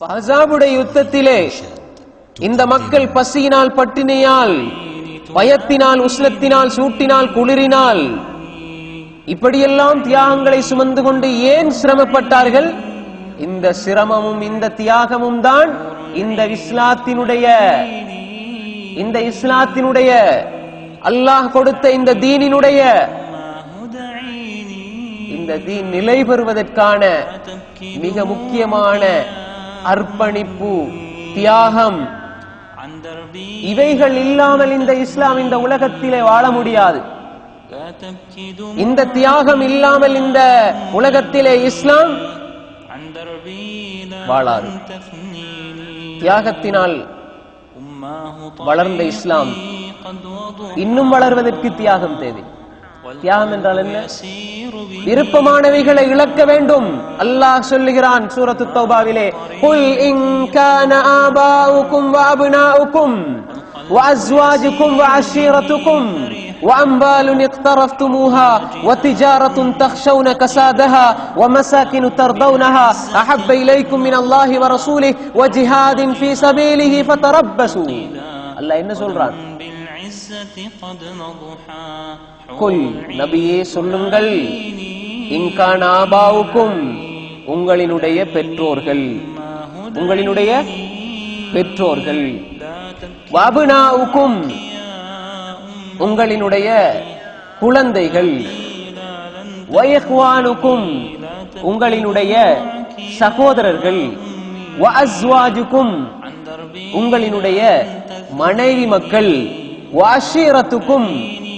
அஹ்ஸாபுடைய யுத்தத்திலே இந்த மக்கள் பசியினால் பட்டினியால் பயத்தினால் உஷ்ணத்தினால் சூட்டினால் குளிரினால் இப்படியெல்லாம் தியாகங்களை சுமந்து கொண்டு ஏன் சிரமப்பட்டார்கள்? இந்த சிரமமும் இந்த தியாகமும் தான் இந்த இஸ்லாத்தினுடைய இந்த இஸ்லாத்தினுடைய அல்லாஹ் கொடுத்த இந்த தீனினுடைய இந்த தீன் நிலை பெறுவதற்கான மிக முக்கியமான அர்ப்பணிப்பு தியாகம். இவைகள் இல்லாமல் இந்த இஸ்லாம் இந்த உலகத்திலே வாழ முடியாது. இந்த தியாகம் இல்லாமல் இந்த உலகத்திலே இஸ்லாம் வாழாது. தியாகத்தினால் வளர்ந்த இஸ்லாம் இன்னும் வளர்வதற்கு தியாகம் தேவை. தியாகம் என்றால் என்ன يسير بي விருப்பமானவைகளை இழக்க வேண்டும் அல்லாஹ் சொல்லுகிறான் சூரத்து தௌபாவிலே குல் இன் கான ஆபாஉக்கும் வஅப்னாஉக்கும் وأزواجكم وعشيرتكم وأموال اقترفتموها وتجارة تخشون كسادها ومساكن ترضونها أحب إليكم من الله ورسوله وجهاد في سبيله فتربصوا الله என்ன சொல்றான் بالعزة قد نضحى குல் நபியே சொல்லுங்கள். இன்கான ஆபாவுக்கும் உங்களினுடைய பெற்றோர்கள். உங்களினுடைய பெற்றோர்கள். வபுனாவுக்கும் உங்களினுடைய குழந்தைகள். வயஹ்வானுக்கும் உங்களினுடைய சகோதரர்கள். வஅஸ்வாஜுக்கும் உங்களினுடைய மனைவி மக்கள். வாஷீரத்துக்கும்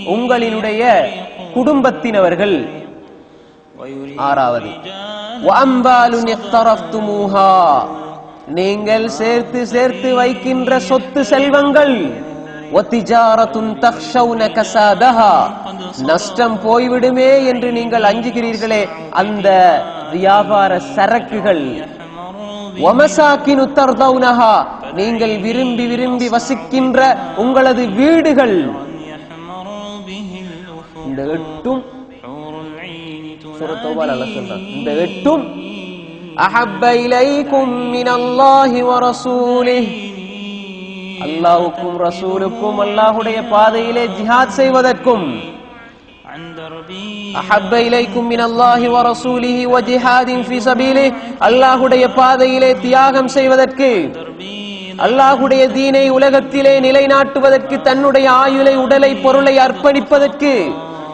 உங்களினுடைய குடும்பத்தினவர்கள். ஆறாவது. வஅம்பாலுன் நீங்கள் சேர்த்து சேர்த்து வைக்கின்ற சொத்து செல்வங்கள். ஒத்திஜாரத்துன் தக்ஷவுன கசாதஹா நஷ்டம் போய்விடுமே என்று நீங்கள் அஞ்சுகிறீர்களே அந்த வியாபார சரக்குகள். ஒமசாக்கின் உத்தர்தௌனஹா நீங்கள் விரும்பி விரும்பி வசிக்கின்ற உங்களது வீடுகள் يحمر به الأفق இந்த எட்டும் حور العين சூரத் தௌபால அல்லாஹ் சொல்றான் இந்த எட்டும் அஹப்ப இலைக்கும் மினல்லாஹி வ ரசூலிஹ் அல்லாஹ்வுக்கும் ரசூலுக்கும் அல்லாஹ்வுடைய பாதையிலே ஜிஹாத் செய்வதற்கும் عن دربي அஹப்ப இலைக்கும் மினல்லாஹி வ ரசூலிஹி வ ஜிஹாதின் ஃபீ சபீலிஹ் அல்லாஹ்வுடைய பாதையிலே தியாகம் செய்வதற்கு அல்லாஹுடைய தீனை உலகத்திலே நிலைநாட்டுவதற்கு தன்னுடைய ஆயுளை உடலை பொருளை அர்ப்பணிப்பதற்கு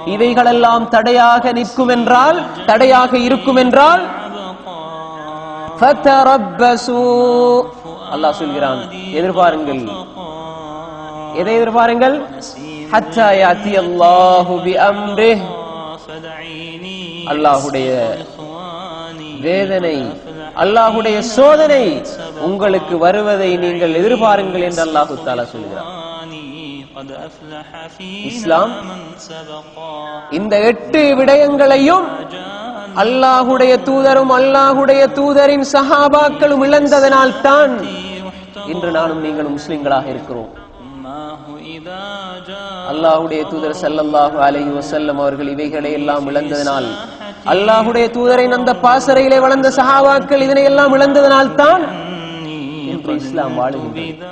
இவைகளெல்லாம் தடையாக நிற்கும் என்றால் தடையாக இருக்கும் என்றால் அல்லாஹ் சொல்கிறான் எதிர்பாருங்கள். எதை எதிர்பாருங்கள்? அல்லாஹுடைய வேதனை அல்லாஹுடைய சோதனை உங்களுக்கு வருவதை நீங்கள் எதிர்பாருங்கள் என்று அல்லாஹு தாலா சொல்கிறார் இஸ்லாம் இந்த எட்டு விடயங்களையும் அல்லாஹுடைய தூதரும் அல்லாஹுடைய தூதரின் சஹாபாக்களும் இழந்ததனால் தான் இன்று நானும் நீங்கள் முஸ்லிம்களாக இருக்கிறோம். அல்லாஹுடைய தூதர் சல்லல்லாஹு அலஹி வசல்லம் அவர்கள் இவைகளை எல்லாம் இழந்ததனால் அல்லாஹுடைய தூதரின் அந்த பாசறையிலே வளர்ந்த சஹாவாக்கள் இதனை எல்லாம் இழந்ததனால் தான் இஸ்லாம் வாழுகின்றது.